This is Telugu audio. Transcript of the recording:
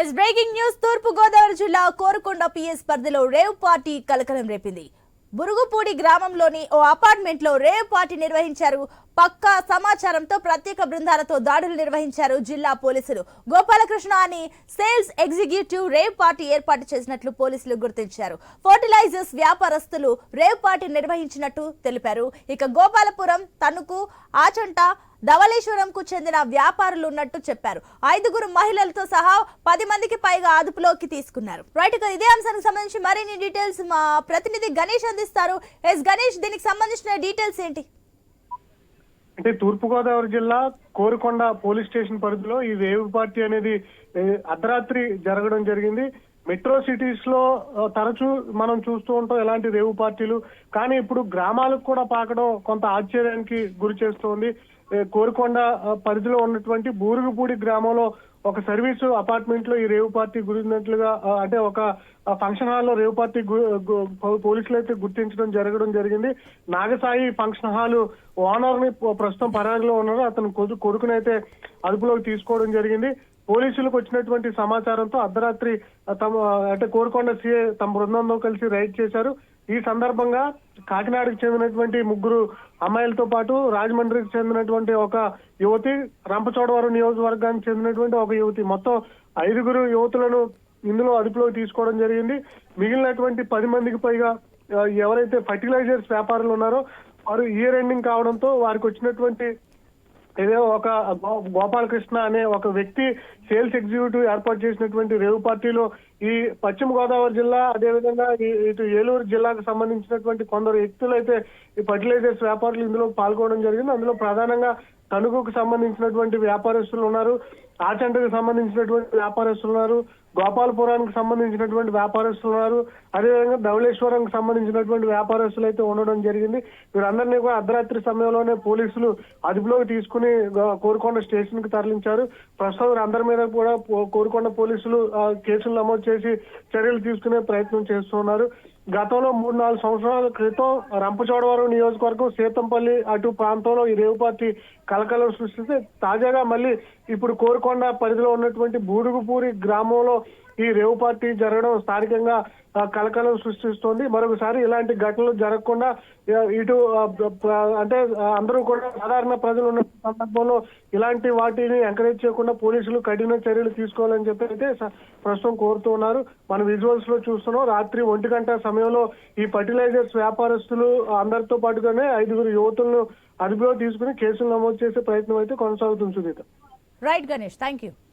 ఎస్ బ్రేకింగ్ న్యూస్ తూర్పు గోదావరి జిల్లా కోరుకొండ పిఎస్ పరిధిలో రేవ్ పార్టీ కలకలం రేపింది. బురుగుపూడి గ్రామంలోని ఓ అపార్ట్మెంట్లో రేవ్ పార్టీ నిర్వహించారు. పక్కా సమాచారంతో ప్రత్యేక బృందాలతో దాడులు నిర్వహించారు జిల్లా పోలీసులు. గోపాలకృష్ణ అని సేల్స్ ఎగ్జిక్యూటివ్ రేవ్ పార్టీ ఏర్పాటు చేసినట్లు పోలీసులు గుర్తించారు. ఫర్టిలైజర్స్ వ్యాపారస్తులు రేవ్ పార్టీ నిర్వహించినట్టు తెలిపారు. ఇక గోపాలపురం తణుకు ఆచంట ధవళేశ్వరంకు చెందిన వ్యాపారులు ఉన్నట్టు చెప్పారు. ఐదుగురు మహిళలతో సహా పది మందికి పైగా అదుపులోకి తీసుకున్నారు. రైట్ ఇక ఇదే అంశానికి సంబంధించి మరిన్ని డీటెయిల్స్ మా ప్రతినిధి గణేష్ అందిస్తారు. ఎస్ గణేష్ దీనికి సంబంధించిన డీటెయిల్స్ ఏంటి? అంటే తూర్పుగోదావరి జిల్లా కోరుకొండ పోలీస్ స్టేషన్ పరిధిలో ఈ వేవ్ పార్టీ అనేది అర్ధరాత్రి జరగడం జరిగింది. మెట్రో సిటీస్లో తరచూ మనం చూస్తూ ఉంటాం ఎలాంటి రేవు పార్టీలు. కానీ ఇప్పుడు గ్రామాలకు కూడా పాకడం కొంత ఆశ్చర్యానికి గురి చేస్తోంది. కోరికొండ పరిధిలో ఉన్నటువంటి బూరుగుపూడి గ్రామంలో ఒక సర్వీసు అపార్ట్మెంట్లో ఈ రేవు పార్టీ గురినట్లుగా అంటే ఒక ఫంక్షన్ హాల్లో రేవు పార్టీ గు- పోలీసులు అయితే గుర్తించడం జరగడం జరిగింది. నాగసాయి ఫంక్షన్ హాల్ ఓనర్ని ప్రస్తుతం పరాగలో ఉన్నారు. అతను కొడుకునైతే అదుపులోకి తీసుకోవడం జరిగింది. పోలీసులకు వచ్చినటువంటి సమాచారంతో అర్ధరాత్రి తమ అంటే కోరుకొండ సీఏ తమ బృందంతో కలిసి రైడ్ చేశారు. ఈ సందర్భంగా కాకినాడకు చెందినటువంటి ముగ్గురు అమ్మాయిలతో పాటు రాజమండ్రికి చెందినటువంటి ఒక యువతి రంపచోడవరం నియోజకవర్గానికి చెందినటువంటి ఒక యువతి. మొత్తం ఐదుగురు యువతులను ఇందులో అదుపులోకి తీసుకోవడం జరిగింది. మిగిలినటువంటి పది మందికి పైగా ఎవరైతే ఫర్టిలైజర్స్ వ్యాపారులు ఉన్నారో వారు ఇయర్ ఎండింగ్ కావడంతో వారికి వచ్చినటువంటి ఏదో ఒక గో- గోపాలకృష్ణ అనే ఒక వ్యక్తి సేల్స్ ఎగ్జిక్యూటివ్ ఏర్పాటు చేసినటువంటి రేవు పార్టీలో ఈ పశ్చిమ గోదావరి జిల్లా అదేవిధంగా ఈ- ఇటు ఏలూరు జిల్లాకు సంబంధించినటువంటి కొందరు వ్యక్తులు అయితే ఈ ఫర్టిలైజర్స్ వ్యాపారులు ఇందులో పాల్గొనడం జరిగింది. అందులో ప్రధానంగా తణుకుకు సంబంధించినటువంటి వ్యాపారస్తులు ఉన్నారు. ఆచంటకు సంబంధించినటువంటి వ్యాపారస్తులు ఉన్నారు. గోపాలపురానికి సంబంధించినటువంటి వ్యాపారస్తులు ఉన్నారు. అదేవిధంగా ధవళేశ్వరంకి సంబంధించినటువంటి వ్యాపారస్తులు అయితే ఉండడం జరిగింది. వీరందరినీ కూడా అర్ధరాత్రి సమయంలోనే పోలీసులు అదుపులోకి తీసుకుని కోరుకొండ స్టేషన్కి తరలించారు. ప్రస్తుతం వీరందరి మీద కూడా కోరుకొండ పోలీసులు కేసులు నమోదు చేసి చర్యలు తీసుకునే ప్రయత్నం చేస్తున్నారు. గతంలో మూడు నాలుగు సంవత్సరాల క్రితం రంపచోడవరం నియోజకవర్గం సీతంపల్లి అటు ప్రాంతంలో ఈ రేవు పార్టీ కలకలం సృష్టిస్తే తాజాగా మళ్ళీ ఇప్పుడు కోరుకొండ పరిధిలో ఉన్నటువంటి బూడుగుపూరి గ్రామంలో ఈ రేవు పార్టీ జరగడం స్థానికంగా కలకలం సృష్టిస్తోంది. మరొకసారి ఇలాంటి ఘటనలు జరగకుండా ఇటు అంటే అందరూ కూడా సాధారణ ప్రజలు ఉన్న సందర్భంలో ఇలాంటి వాటిని ఎంకరేజ్ చేయకుండా పోలీసులు కఠిన చర్యలు తీసుకోవాలని చెప్పి అయితే ప్రస్తుతం కోరుతూ ఉన్నారు. మన విజువల్స్లో చూస్తున్నాం. రాత్రి ఒంటి గంట సమయంలో ఈ ఫర్టిలైజర్స్ వ్యాపారస్తులు అందరితో పాటుగానే ఐదుగురు యువతులను అదుపులో తీసుకుని కేసులు నమోదు చేసే ప్రయత్నం అయితే కొనసాగుతుంది Sunitha. Right Ganesh thank you